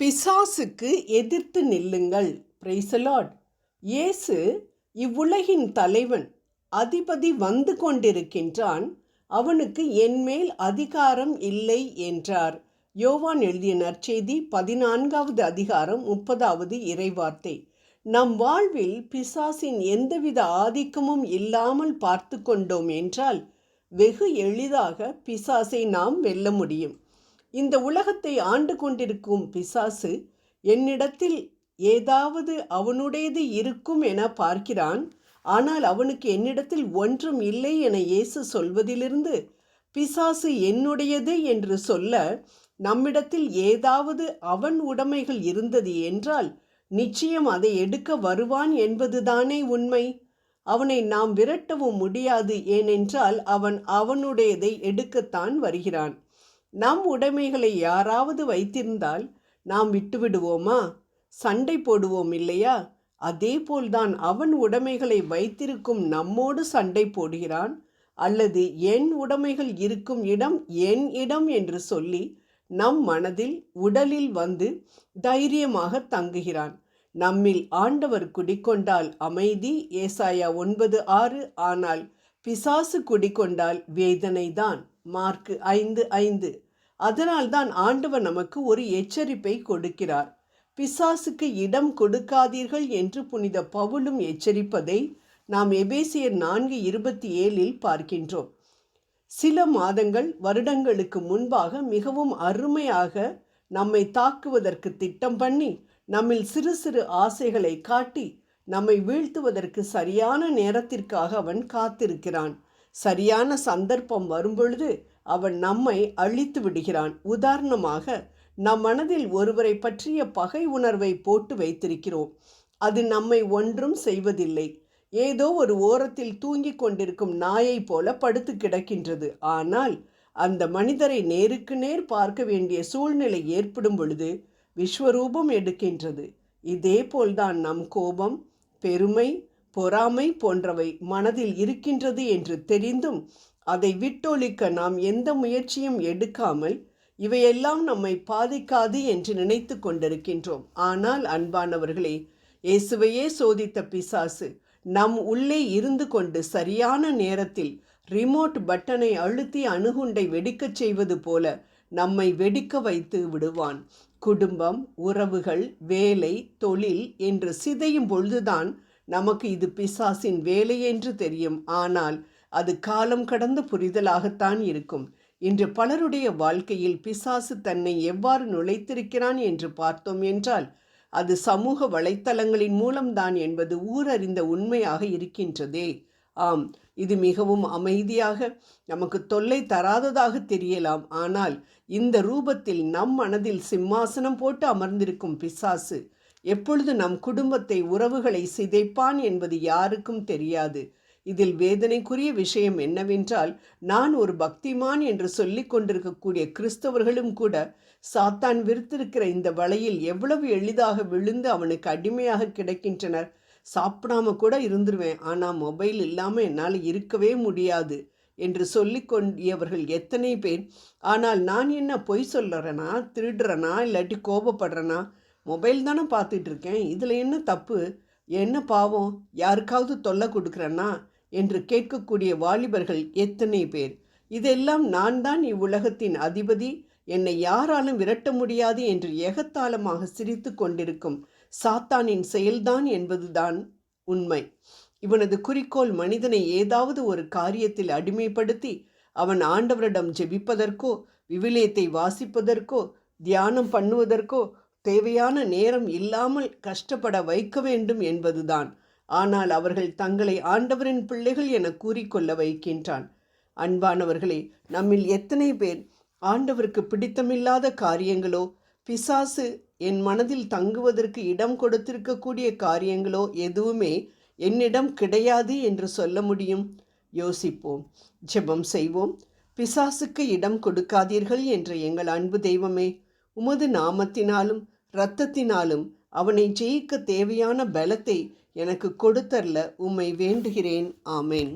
பிசாசுக்கு எதிர்த்து நில்லுங்கள். பிரைசலாட் இயேசு இவ்வுலகின் தலைவன் அதிபதி வந்து கொண்டிருக்கின்றான். அவனுக்கு என்மேல் அதிகாரம் இல்லை என்றார். யோவான் எழுதிய நற்செய்தி பதினான்காவது அதிகாரம் முப்பதாவது இறைவார்த்தை. நம் வாழ்வில் பிசாசின் எந்தவித ஆதிக்கமும் இல்லாமல் பார்த்து கொண்டோம் என்றால் வெகு எளிதாக பிசாசை நாம் வெல்ல முடியும். இந்த உலகத்தை ஆண்டு கொண்டிருக்கும் பிசாசு என்னிடத்தில் ஏதாவது அவனுடையது இருக்கும் என பார்க்கிறான். ஆனால் அவனுக்கு என்னிடத்தில் ஒன்றும் இல்லை என இயேசு சொல்வதிலிருந்து பிசாசு என்னுடையது என்று சொல்ல நம்மிடத்தில் ஏதாவது அவன் உடைமைகள் இருந்தது என்றால் நிச்சயம் அதை எடுக்க வருவான் என்பதுதானே உண்மை. அவனை நாம் விரட்டவும் முடியாது ஏனென்றால் அவன் அவனுடையதை எடுக்கத்தான் வருகிறான். நம் உடைமைகளை யாராவது வைத்திருந்தால் நாம் விட்டுவிடுவோமா? சண்டை போடுவோம் இல்லையா? அதேபோல்தான் அவன் உடைமைகளை வைத்திருக்கும் நம்மோடு சண்டை போடுகிறான். அல்லது என் உடைமைகள் இருக்கும் இடம் என் இடம் என்று சொல்லி நம் மனதில் உடலில் வந்து தைரியமாக தங்குகிறான். நம்மில் ஆண்டவர் குடிக்கொண்டால் அமைதி. ஏசாயா ஒன்பது ஆறு ஆனால் பிசாசு குடிக்கொண்டால் வேதனைதான். மார்க்கு ஐந்து ஐந்து. அதனால்தான் ஆண்டவர் நமக்கு ஒரு எச்சரிப்பை கொடுக்கிறார். பிசாசுக்கு இடம் கொடுக்காதீர்கள் என்று புனித பவுலும் எச்சரிப்பதை நாம் எபேசியர் நான்கு இருபத்தி ஏழில் பார்க்கின்றோம். சில மாதங்கள் வருடங்களுக்கு முன்பாக மிகவும் அருமையாக நம்மை தாக்குவதற்கு திட்டம் பண்ணி நம்மில் சிறு சிறு ஆசைகளை காட்டி நம்மை வீழ்த்துவதற்கு சரியான நேரத்திற்காக அவன் காத்திருக்கிறான். சரியான சந்தர்ப்பம் வரும்பொழுது அவன் நம்மை அழித்து விடுகிறான். உதாரணமாக நம் மனதில் ஒருவரை பற்றிய பகை உணர்வை போட்டு வைத்திருக்கிறோம். அது நம்மை ஒன்றும் செய்வதில்லை. ஏதோ ஒரு ஓரத்தில் தூங்கிக் கொண்டிருக்கும் நாயை போல படுத்து கிடக்கின்றது. ஆனால் அந்த மனிதரை நேருக்கு நேர் பார்க்க வேண்டிய சூழ்நிலை ஏற்படும் பொழுது விஸ்வரூபம் எடுக்கின்றது. இதே போல்தான் நம் கோபம் பெருமை பொறாமை போன்றவை மனதில் இருக்கின்றது என்று தெரிந்தும் அதை விட்டொழிக்க நாம் எந்த முயற்சியும் எடுக்காமல் இவையெல்லாம் நம்மை பாதிக்காது என்று நினைத்து கொண்டிருக்கின்றோம். ஆனால் அன்பானவர்களே இயேசுவையே சோதித்த பிசாசு நம் உள்ளே இருந்து கொண்டு சரியான நேரத்தில் ரிமோட் பட்டனை அழுத்தி அணுகுண்டை வெடிக்கச் செய்வது போல நம்மை வெடிக்க வைத்து விடுவான். குடும்பம் உறவுகள் வேலை தொழில் என்று சிதையும் பொழுதுதான் நமக்கு இது பிசாசின் வேலை என்று தெரியும். ஆனால் அது காலம் கடந்த புரிதலாகத்தான் இருக்கும். இன்று பலருடைய வாழ்க்கையில் பிசாசு தன்னை எவ்வாறு நுழைத்திருக்கிறான் என்று பார்த்தோம் என்றால் அது சமூக வலைத்தளங்களின் மூலம்தான் என்பது ஊரறிந்த உண்மையாக இருக்கின்றதே. ஆம் இது மிகவும் அமைதியாக நமக்கு தொல்லை தராததாக தெரியலாம். ஆனால் இந்த ரூபத்தில் நம் மனதில் சிம்மாசனம் போட்டு அமர்ந்திருக்கும் பிசாசு எப்பொழுது நம் குடும்பத்தை உறவுகளை சிதைப்பான் என்பது யாருக்கும் தெரியாது. இதில் வேதனைக்குரிய விஷயம் என்னவென்றால் நான் ஒரு பக்திமான் என்று சொல்லிக் கொண்டிருக்கக்கூடிய கிறிஸ்தவர்களும் கூட சாத்தான் விருத்திருக்கிற இந்த வலையில் எவ்வளவு எளிதாக விழுந்து அவனுக்கு அடிமையாக கிடைக்கின்றனர். சாப்பிடாம கூட இருந்துருவேன். ஆனால் மொபைல் இல்லாமல் என்னால் இருக்கவே முடியாது என்று சொல்லிக்கொண்டியவர்கள் எத்தனை பேர். ஆனால் நான் என்ன பொய் சொல்லுறேனா திருடுறேனா இல்லாட்டி கோபப்படுறேனா மொபைல் தானே பார்த்துட்டு இருக்கேன். இதில் என்ன தப்பு? என்ன பாவம்? யாருக்காவது தொல்லை கொடுக்குறேன்னா என்று கேட்கக்கூடிய வாலிபர்கள் எத்தனை பேர்? இதெல்லாம் நான் தான் இவ்வுலகத்தின் அதிபதி. என்னை யாராலும் விரட்ட முடியாது என்று ஏகத்தாளமாக சிரித்து கொண்டிருக்கும் சாத்தானின் செயல்தான் என்பதுதான் உண்மை. இவனது குறிக்கோள் மனிதனை ஏதாவது ஒரு காரியத்தில் அடிமைப்படுத்தி அவன் ஆண்டவரிடம் ஜெபிப்பதற்கோ விவிலியத்தை வாசிப்பதற்கோ தியானம் பண்ணுவதற்கோ தேவையான நேரம் இல்லாமல் கஷ்டப்பட வைக்க வேண்டும் என்பதுதான். ஆனால் அவர்கள் தங்களை ஆண்டவரின் பிள்ளைகள் என கூறிக்கொள்ள வைக்கின்றான். அன்பானவர்களே நம்மில் எத்தனை பேர் ஆண்டவருக்கு பிடித்தமில்லாத காரியங்களோ பிசாசு என் மனதில் தங்குவதற்கு இடம் கொடுத்திருக்கக்கூடிய காரியங்களோ எதுவுமே என்னிடம் கிடையாது என்று சொல்ல முடியும்? யோசிப்போம். ஜெபம் செய்வோம். பிசாசுக்கு இடம் கொடுக்காதீர்கள் என்ற எங்கள் அன்பு தெய்வமே உமது நாமத்தினாலும் இரத்தத்தினாலும் அவனை ஜெயிக்க தேவையான பலத்தை எனக்கு கொடுத்தரல உம்மை வேண்டுகிறேன். ஆமேன்.